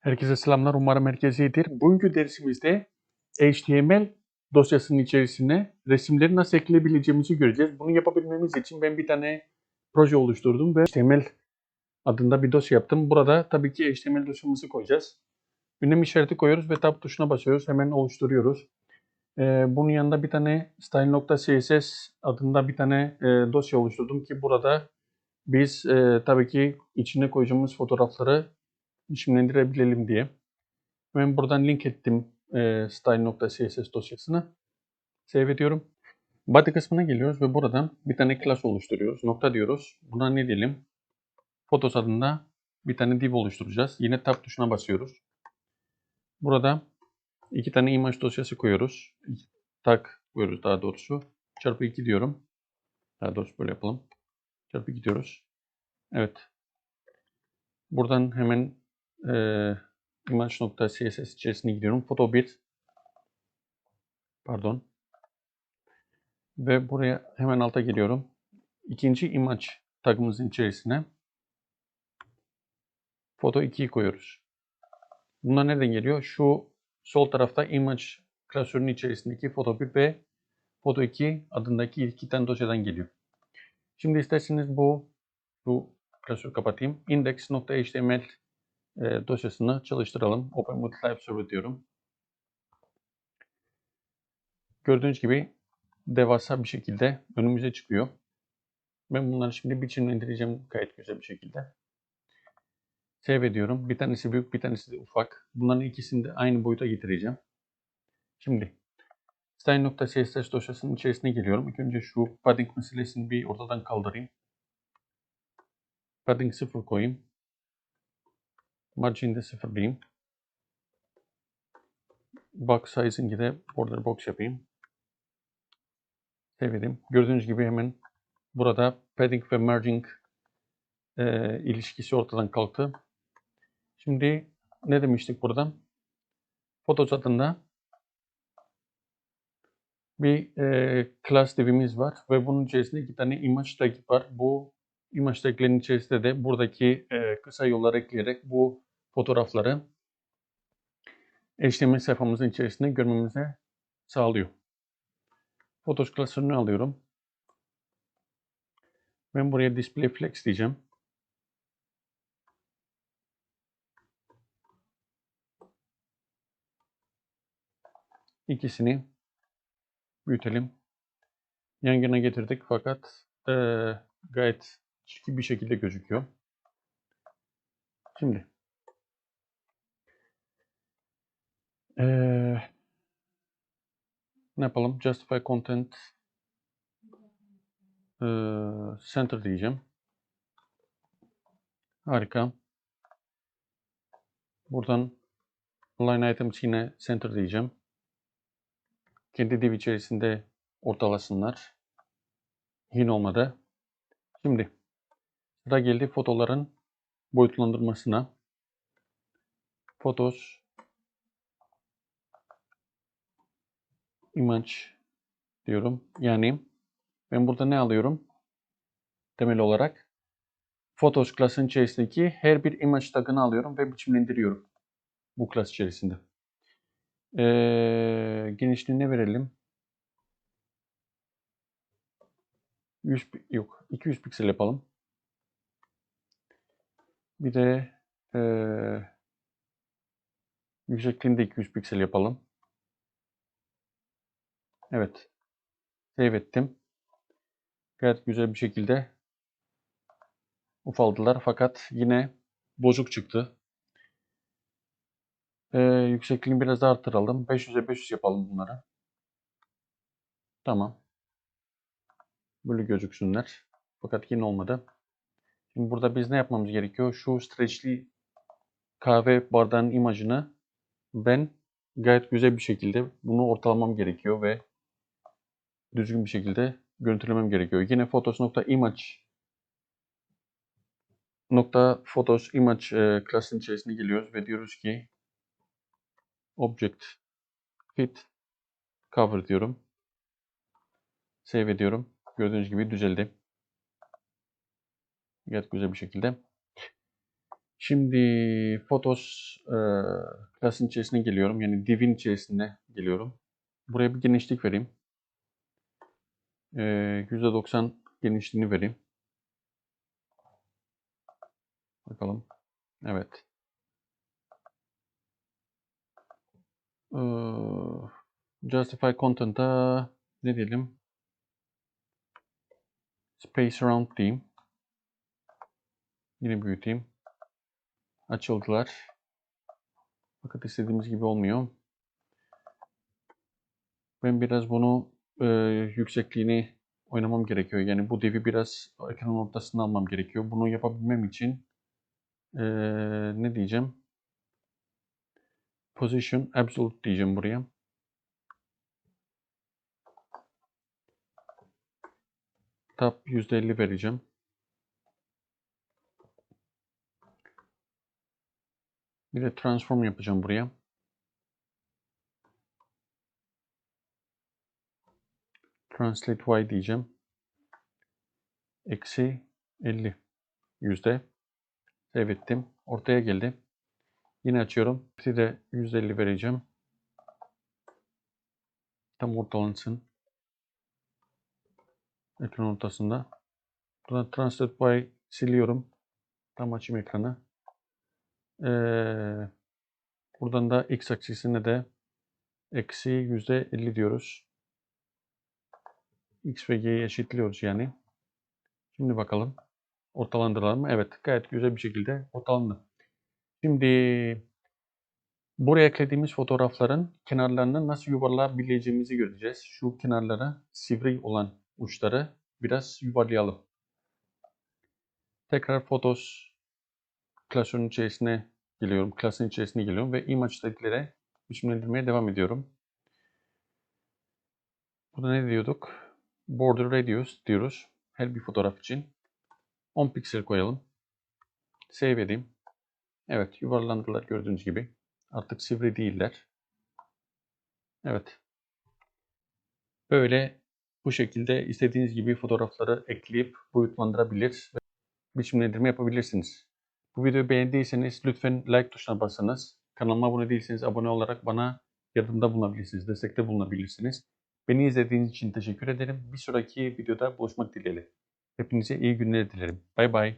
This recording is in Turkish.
Herkese selamlar. Umarım herkes iyidir. Bugünkü dersimizde HTML dosyasının içerisine resimleri nasıl ekleyebileceğimizi göreceğiz. Bunu yapabilmemiz için ben bir tane proje oluşturdum ve HTML adında bir dosya yaptım. Burada tabii ki HTML dosyamızı koyacağız. Ünlem işareti koyuyoruz ve tab tuşuna basıyoruz. Hemen oluşturuyoruz. Ee, bunun yanında bir tane style.css adında bir tane e, dosya oluşturdum ki burada biz e, tabii ki içine koyacağımız fotoğrafları biçimlendirebilelim diye. Ben buradan link ettim e, style.css dosyasını. Save ediyorum. Body kısmına geliyoruz ve buradan bir tane class oluşturuyoruz. Nokta diyoruz. Buna ne diyelim? Photos adında bir tane div oluşturacağız. Yine tab tuşuna basıyoruz. Burada iki tane image dosyası koyuyoruz. Tag koyuyoruz daha doğrusu. Çarpı 2 diyorum. Daha doğrusu böyle yapalım. Çarpı 2 diyoruz. Evet. Buradan hemen e, image.css içerisine gidiyorum. Foto 1 pardon ve buraya hemen alta geliyorum. İkinci image tagımızın içerisine foto 2'yi koyuyoruz. Bunlar nereden geliyor? Şu sol tarafta image klasörünün içerisindeki foto 1 ve foto 2 adındaki iki tane dosyadan geliyor. Şimdi isterseniz bu bu klasörü kapatayım. index.html e, dosyasını çalıştıralım. Open Live Server diyorum. Gördüğünüz gibi devasa bir şekilde önümüze çıkıyor. Ben bunları şimdi biçimlendireceğim gayet güzel bir şekilde. Save ediyorum. Bir tanesi büyük, bir tanesi de ufak. Bunların ikisini de aynı boyuta getireceğim. Şimdi style.css dosyasının içerisine geliyorum. İlk önce şu padding meselesini bir ortadan kaldırayım. Padding 0 koyayım. Margin'de sıfırlayayım. Box size'ınki de border box yapayım. Save edeyim. Gördüğünüz gibi hemen burada padding ve merging e, ilişkisi ortadan kalktı. Şimdi ne demiştik burada? Photos adında bir e, class divimiz var ve bunun içerisinde iki tane image tag var. Bu image taglerin içerisinde de buradaki e, kısa yollar ekleyerek bu fotoğrafları HTML sayfamızın içerisinde görmemize sağlıyor. Photos klasörünü alıyorum. Ben buraya display flex diyeceğim. İkisini büyütelim. Yan yana getirdik fakat e, gayet çirkin bir şekilde gözüküyor. Şimdi ee, ne yapalım? Justify content ee, center diyeceğim. Harika. Buradan line items yine center diyeceğim. Kendi div içerisinde ortalasınlar. Yine olmadı. Şimdi sıra geldi fotoların boyutlandırmasına. Photos image diyorum. Yani ben burada ne alıyorum? Temel olarak Photos klasın içerisindeki her bir image tagını alıyorum ve biçimlendiriyorum bu klas içerisinde. Ee, genişliğine verelim. 100 yok 200 piksel yapalım. Bir de e, yüksekliğini de 200 piksel yapalım. Evet. Save ettim. Gayet güzel bir şekilde ufaldılar fakat yine bozuk çıktı. Ee, yüksekliğini biraz daha arttıralım. 500'e 500 yapalım bunları. Tamam. Böyle gözüksünler. Fakat yine olmadı. Şimdi burada biz ne yapmamız gerekiyor? Şu stretchli kahve bardağının imajını ben gayet güzel bir şekilde bunu ortalamam gerekiyor ve düzgün bir şekilde görüntülemem gerekiyor. Yine photos.image nokta photos image e, klasının içerisine geliyoruz ve diyoruz ki object fit cover diyorum. Save ediyorum. Gördüğünüz gibi düzeldi. Gayet güzel bir şekilde. Şimdi Photos e, klasın içerisine geliyorum. Yani divin içerisine geliyorum. Buraya bir genişlik vereyim. E, %90 genişliğini vereyim. Bakalım. Evet. Ee, Justify Content'a ne diyelim? Space Around diyeyim. Yine büyüteyim. Açıldılar. Fakat istediğimiz gibi olmuyor. Ben biraz bunu e, yüksekliğini oynamam gerekiyor. Yani bu devi biraz ekranın ortasına almam gerekiyor. Bunu yapabilmem için e, ne diyeceğim? Position Absolute diyeceğim buraya. Tab %50 vereceğim. Bir de transform yapacağım buraya. Translate Y diyeceğim. Eksi 50 yüzde. Save ettim. Ortaya geldi. Yine açıyorum. Bir de 150 vereceğim. Tam ortalansın. Ekran ortasında. Buradan Translate by siliyorum. Tam açayım ekranı. Ee, buradan da x aksisine de eksi %50 diyoruz. X ve y'yi eşitliyoruz yani. Şimdi bakalım. Ortalandıralım? Evet. Gayet güzel bir şekilde ortalandı. Şimdi buraya eklediğimiz fotoğrafların kenarlarını nasıl yuvarlayabileceğimizi göreceğiz. Şu kenarlara sivri olan uçları biraz yuvarlayalım. Tekrar Photos klasörün içerisine geliyorum. Klasın içerisine geliyorum ve image dediklere biçimlendirmeye devam ediyorum. Burada ne diyorduk? Border radius diyoruz. Her bir fotoğraf için. 10 piksel koyalım. Save edeyim. Evet yuvarlandılar gördüğünüz gibi. Artık sivri değiller. Evet. Böyle bu şekilde istediğiniz gibi fotoğrafları ekleyip boyutlandırabilir ve biçimlendirme yapabilirsiniz. Bu videoyu beğendiyseniz lütfen like tuşuna basınız. Kanalıma abone değilseniz abone olarak bana yardımda bulunabilirsiniz, destekte bulunabilirsiniz. Beni izlediğiniz için teşekkür ederim. Bir sonraki videoda buluşmak dileğiyle. Hepinize iyi günler dilerim. Bay bay.